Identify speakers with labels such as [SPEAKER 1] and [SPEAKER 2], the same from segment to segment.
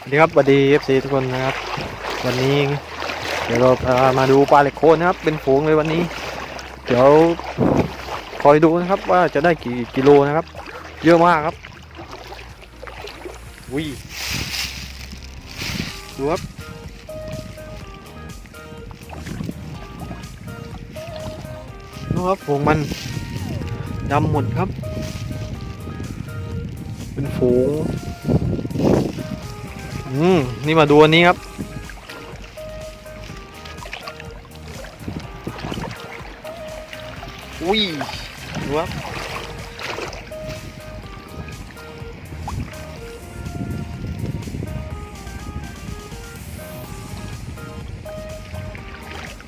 [SPEAKER 1] สวัสดีครับสวัสดีเอฟซีทุกคนนะครับ วันนี้ เดี๋ยวเราพามาดูปลาเหล็กโคนนะครับ เป็นฝูงเลยวันนี้ เดี๋ยวคอยดูนะครับว่าจะได้กี่กิโลนะครับ เยอะมากครับวิดูครับดูครับฝูงมันดำหมดครับ เป็นฝูง อืมนี่มาดูอันนี้ครับ อุ้ยดูครับ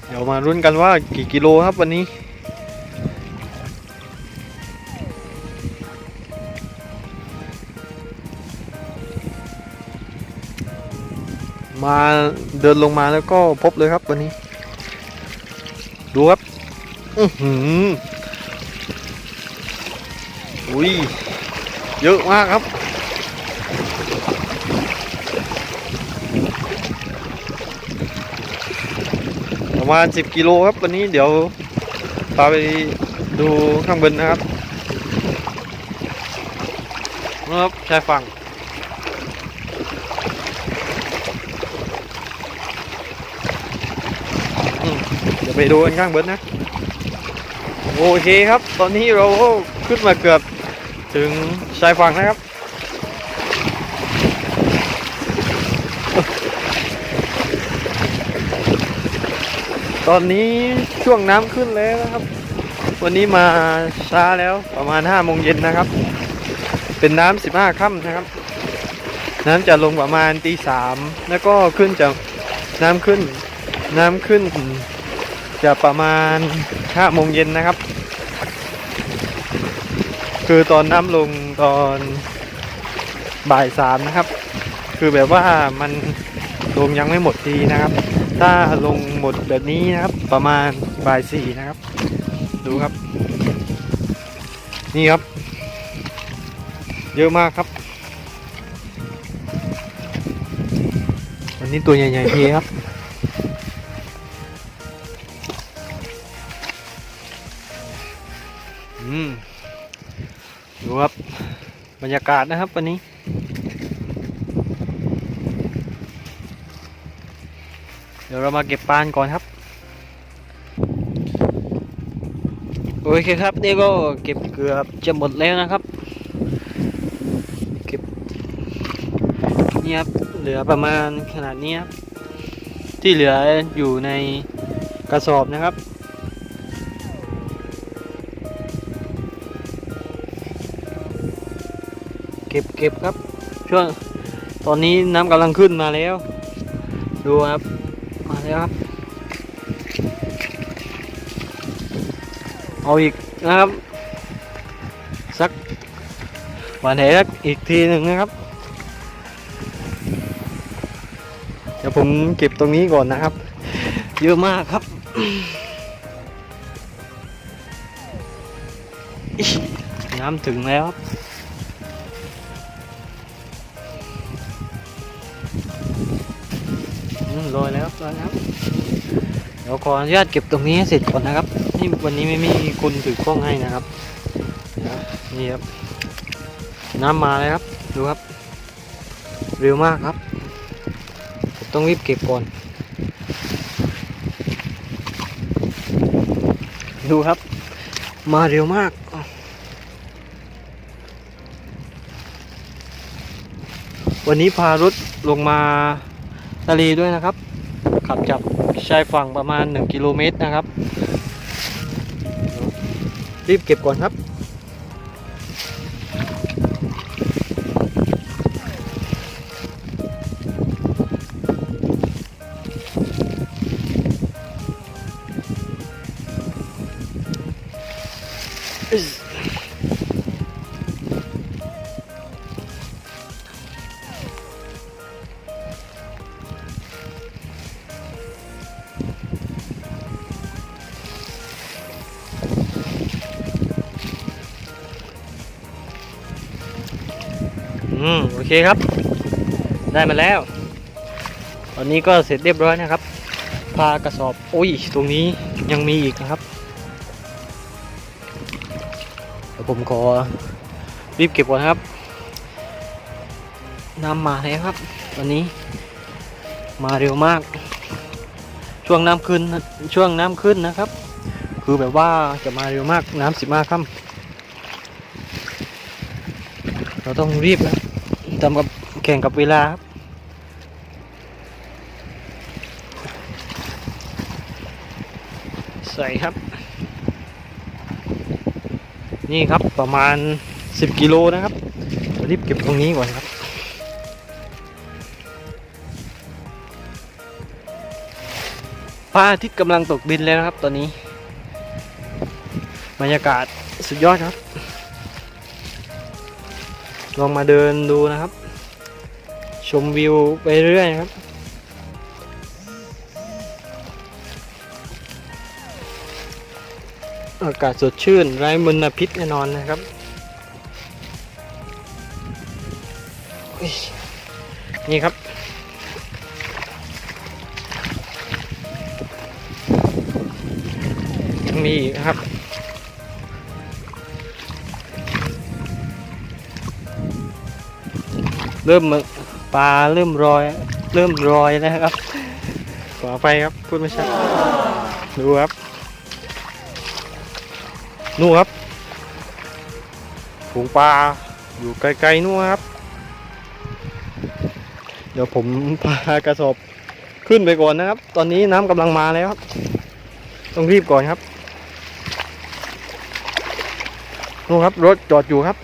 [SPEAKER 1] เดี๋ยวมารุ่นกันว่ากี่กิโลครับวันนี้ มาเดินลงมาแล้วก็พบเลยครับวันนี้ ดูครับ อือหืออุ้ยเยอะมากครับ ประมาณ 10 กิโลครับ วันนี้เดี๋ยวพาไปดูข้างบนนะครับ ครับชายฝั่ง เดี๋ยวไปดูกันข้างบนนะ โอเคครับ ตอนนี้เราก็ขึ้นมาเกือบถึงชายฝั่งนะครับตอนนี้ช่วงน้ำขึ้นแล้วนะครับ วันนี้มาช้าแล้วประมาณ5โมงเย็นนะครับ เป็นน้ำ15ค่ำนะครับ น้ำจะลงประมาณตีสามแล้วก็ขึ้นจะน้ำขึ้น น้ำขึ้น จะประมาณ5โมงเย็นนะครับ คือตอนน้ำลงตอนบ่ายสามนะครับ คือแบบว่ามันลงยังไม่หมดทีนะครับ ถ้าลงหมดแบบนี้นะครับ ประมาณบ่ายสี่นะครับ ดูครับ นี่ครับ เยอะมากครับ วันนี้ตัวใหญ่ๆเทครับ บรรยากาศนะครับวันนี้ เดี๋ยวเรามาเก็บปานก่อนครับ โอเคครับนี่ก็เก็บเกือบจะหมดแล้วนะครับ เก็บนี่ครับเหลือประมาณขนาดนี้ครับที่เหลืออยู่ในกระสอบนะครับ เก็บเก็บครับ ช่วงตอนนี้น้ำกำลังขึ้นมาแล้ว ดูครับ มาแล้วครับ เอาอีกนะครับ สักวันไหนสักอีกทีหนึ่งนะครับ เดี๋ยวผมเก็บตรงนี้ก่อนนะครับ เยอะมากครับน้ำถึงแล้วครับ โรยแล้วโรยแล้วเดี๋ยวขออนุญาตเก็บตรงนี้ให้เสร็จก่อนนะครับนี่วันนี้ไม่มีคนถือกล้องให้นะครับนี่ครับน้ำมาแล้วครับดูครับ เร็วมากครับ ต้องรีบเก็บก่อน ดูครับ มาเร็วมากวันนี้พารถลงมา ทะเลด้วยนะครับ ขับจากชายฝั่งประมาณ 1 กิโลเมตรนะครับ รีบเก็บก่อนครับ อืมโอเคครับ ได้มาแล้ว ตอนนี้ก็เสร็จเรียบร้อยนะครับ พากระสอบโอ้ยตรงนี้ยังมีอีกนะครับเดี๋ยวผมขอรีบเก็บก่อนครับน้ำมาแล้วครับ ตอนนี้มาเร็วมาก ช่วงน้ำขึ้นช่วงน้ำขึ้นนะครับ คือแบบว่าจะมาเร็วมากน้ำสิบห้าค่ำเราต้องรีบนะ ทำกับแข่งกับเวลาครับใส่ครับ นี่ครับประมาณ 10 กิโลนะครับรีบเก็บตรงนี้ก่อนครับพระอาทิตย์กำลังตกดินแล้วนะครับตอนนี้ บรรยากาศสุดยอดครับ ลองมาเดินดูนะครับ ชมวิวไปเรื่อยครับ อากาศสดชื่นไร้มลพิษแน่นอนนะครับนี่ครับ มีครับ เริ่มมปลาเริ่มรอย เริ่มรอยแล้วครับขอไปครับพูดไม่ชัดดูครับนู่นครับฝูงปลาอยู่ไกลๆนู่นครับ เดี๋ยวผมพากระสอบขึ้นไปก่อนนะครับ ตอนนี้น้ำกำลังมาแล้วครับ ต้องรีบก่อนครับนู่นครับรถจอดอยู่ครับ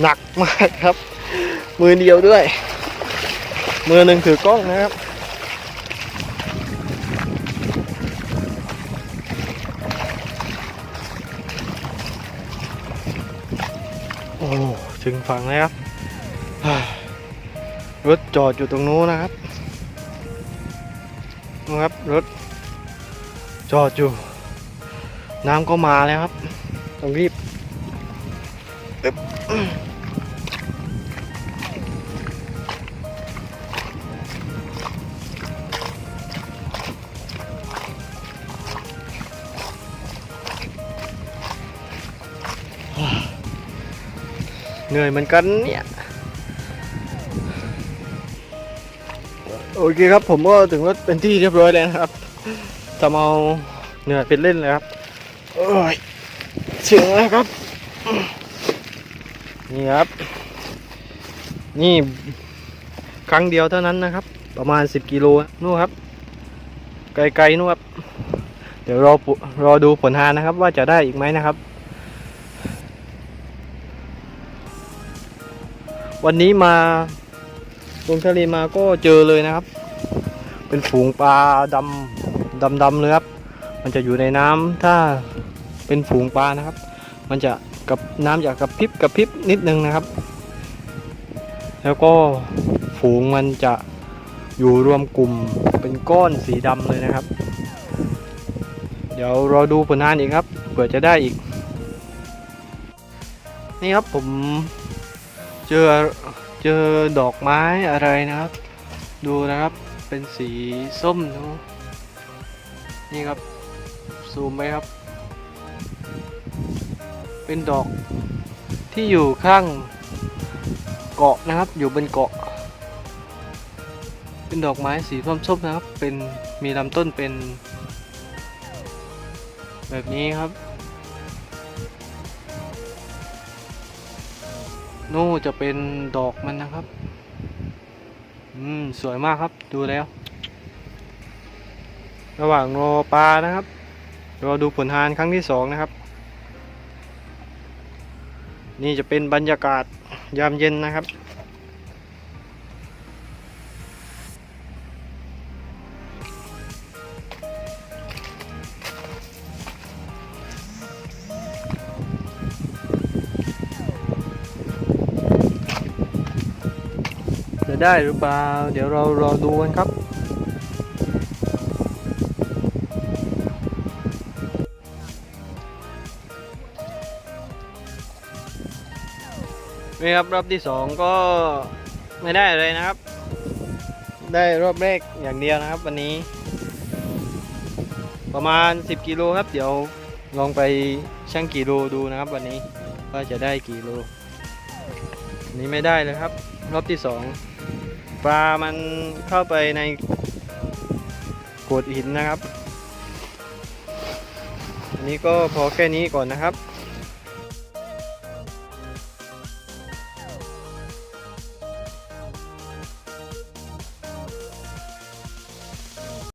[SPEAKER 1] หนักมากครับ มือเดียวด้วย มือหนึ่งถือกล้องนะครับโอ้ถึงฝั่งแล้วครับรถจอดอยู่ตรงนู้นนะครับนะครับรถจอดอยู่ น้ำก็มาแล้วครับ ต้องรีบ เหนื่อยเหมือนกันเนี่ยโอเคครับผมก็ถึงรถเป็นที่เรียบร้อยแล้วนะครับทำเอาเหนื่อยเป็นเล่นเลยครับโอ้ยถึงแล้วครับ นี่ครับ นี่ครั้งเดียวเท่านั้นนะครับ ประมาณ 10 กิโลนู่นครับ ไกลๆนู่นครับ เดี๋ยวรอปุรอดูผลงานนะครับ ว่าจะได้อีกไหมนะครับ วันนี้มาลงทะเลมาก็เจอเลยนะครับ เป็นฝูงปลาดำดำดำเลยครับ มันจะอยู่ในน้ำถ้าเป็นฝูงปลานะครับ มันจะกับน้ำจะกระพริบกระพริบนิดนึงนะครับ แล้วก็ฝูงมันจะอยู่รวมกลุ่มเป็นก้อนสีดำเลยนะครับ เดี๋ยวรอดูผลงานอีกครับเผื่อจะได้อีก นี่ครับผม เจอเจอดอกไม้อะไรนะครับ ดูนะครับเป็นสีส้มนะนี่ครับซูมไปครับ เป็นดอกที่อยู่ข้างเกาะนะครับ อยู่บนเกาะ เป็นดอกไม้สีส้มๆนะครับ เป็นมีลำต้นเป็น แบบนี้ครับ นู่นจะเป็นดอกมันนะครับ อืม สวยมากครับ ดูแล้ว ระหว่างรอปลานะครับรอดูผลทานครั้งที่สองนะครับ นี่จะเป็นบรรยากาศยามเย็นนะครับ ได้หรือเปล่า เดี๋ยวเรารอดูกันครับ นี่ครับรอบที่สองก็ไม่ได้เลยนะครับ ได้รอบแรกอย่างเดียวนะครับวันนี้ ประมาณ 10 กิโลครับ เดี๋ยวลองไปชั่งกิโลดูนะครับวันนี้ว่าจะได้กี่โล นี้ไม่ได้เลยครับ รอบที่สองปลามันเข้าไปในโขดหินนะครับ อันนี้ก็พอแค่นี้ก่อนนะครับ